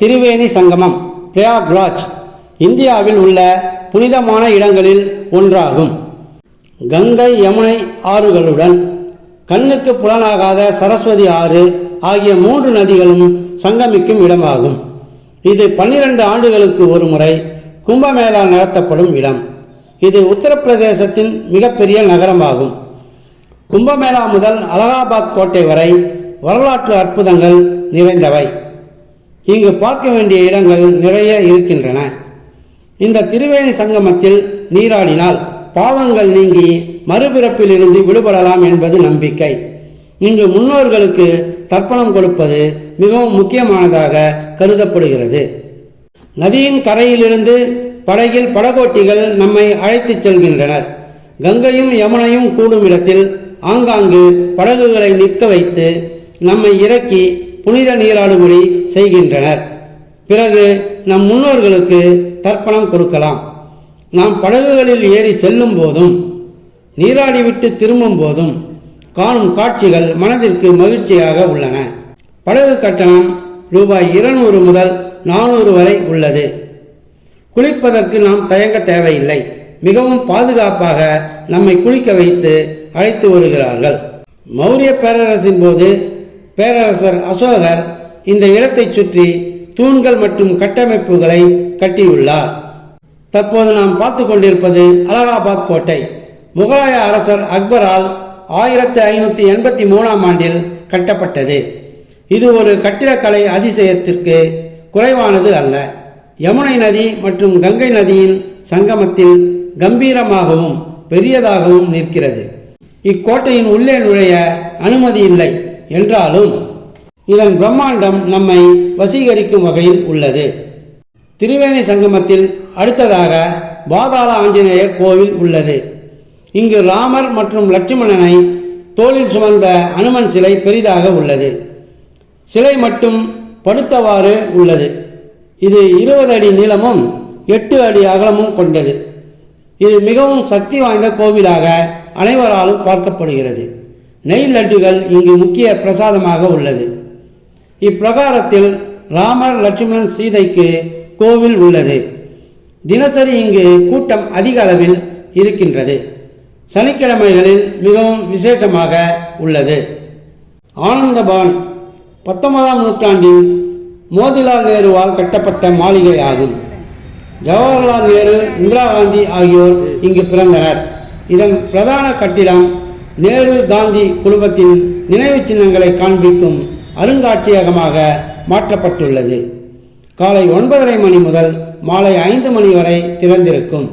திரிவேணி சங்கமம் பிரயாக்ராஜ் இந்தியாவில் உள்ள புனிதமான இடங்களில் ஒன்றாகும். கங்கை யமுனை ஆறுகளுடன் கண்ணுக்கு புலனாகாத சரஸ்வதி ஆறு ஆகிய மூன்று நதிகளும் சங்கமிக்கும் இடமாகும். இது பன்னிரண்டு ஆண்டுகளுக்கு ஒரு முறை கும்பமேளா நடத்தப்படும் இடம். இது உத்தரப்பிரதேசத்தின் மிகப்பெரிய நகரமாகும். கும்பமேளா முதல் அலகாபாத் கோட்டை வரை வரலாற்று அற்புதங்கள் நிறைந்தவை. இங்கு பார்க்க வேண்டிய இடங்கள் நிறைய இருக்கின்றன. இந்த திருவேணி சங்கமத்தில் நீராடினால் பாவங்கள் நீங்கி மறுபிறப்பிலிருந்து விடுபடலாம் என்பது நம்பிக்கை. இன்று முன்னோர்களுக்கு தர்ப்பணம் கொடுப்பது மிகவும் முக்கியமானதாக கருதப்படுகிறது. நதியின் கரையிலிருந்து படகில் படகோட்டிகள் நம்மை அழைத்துச் செல்கின்றனர். கங்கையும் யமுனையும் கூடும் இடத்தில் ஆங்காங்கு படகுகளை நிற்க வைத்து நம்மை இறக்கி புனித நீராடும்படி செய்கின்றனர். பிறகு நம் முன்னோர்களுக்கு தர்ப்பணம் கொடுக்கலாம். நாம் படகுகளில் ஏறி செல்லும் போதும் நீராடிவிட்டு திரும்பும் போதும் காணும் காட்சிகள் மனதிற்கு மகிழ்ச்சியாக உள்ளன. படகு கட்டணம் ரூபாய் இருநூறு முதல் நானூறு வரை உள்ளது. குளிப்பதற்கு நாம் தயங்க தேவையில்லை. மிகவும் பாதுகாப்பாக நம்மை குளிக்க வைத்து அழைத்து வருகிறார்கள். மௌரிய பேரரசின் போது பேரரசர் அசோகர் இந்த இடத்தைச் சுற்றி தூண்கள் மற்றும் கட்டமைப்புகளை கட்டியுள்ளார். தற்போது நாம் பார்த்து கொண்டிருப்பது அலகாபாத் கோட்டை. முகலாய அரசர் அக்பரால் ஆயிரத்தி ஐநூற்றி எண்பத்தி மூணாம் ஆண்டில் கட்டப்பட்டது. இது ஒரு கட்டிடக்கலை அதிசயத்திற்கு குறைவானது அல்ல. யமுனை நதி மற்றும் கங்கை நதியின் சங்கமத்தில் கம்பீரமாகவும் பெரியதாகவும் நிற்கிறது. இக்கோட்டையின் உள்ளே நுழைய அனுமதி இல்லை. என்றாலும் இதன் பிரம்மாண்டம் நம்மை வசீகரிக்கும் வகையில் உள்ளது. திரிவேணி சங்கமத்தில் அடுத்ததாக பாதாள ஆஞ்சநேயர் கோவில் உள்ளது. இங்கு ராமர் மற்றும் லட்சுமணனை தோளில் சுமந்த அனுமன் சிலை பெரிதாக உள்ளது. சிலை மட்டும் படுத்தவாறு உள்ளது. இது இருபது அடி நீளமும் எட்டு அடி அகலமும் கொண்டது. இது மிகவும் சக்தி வாய்ந்த கோவிலாக அனைவராலும் பார்க்கப்படுகிறது. நெய் லட்டுகள் இங்கு முக்கிய பிரசாதமாக உள்ளது. இப்பிரகாரத்தில் ராமர் லட்சுமணன் சீதைக்கு கோவில் உள்ளது. தினசரி இங்கு கூட்டம் அதிக அளவில் இருக்கின்றது. சனிக்கிழமைகளில் மிகவும் விசேஷமாக உள்ளது. ஆனந்தபான் பத்தொன்பதாம் நூற்றாண்டில் மோதிலால் நேருவால் கட்டப்பட்ட மாளிகை ஆகும். ஜவஹர்லால் நேரு இந்திரா காந்தி ஆகியோர் இங்கு பிறந்தனர். இதன் பிரதான கட்டிடம் நேரு காந்தி குடும்பத்தின் நினைவு சின்னங்களை காண்பிக்கும் அருங்காட்சியகமாக மாற்றப்பட்டுள்ளது. காலை ஒன்பதரை மணி முதல் மாலை ஐந்து மணி வரை திறந்திருக்கும்.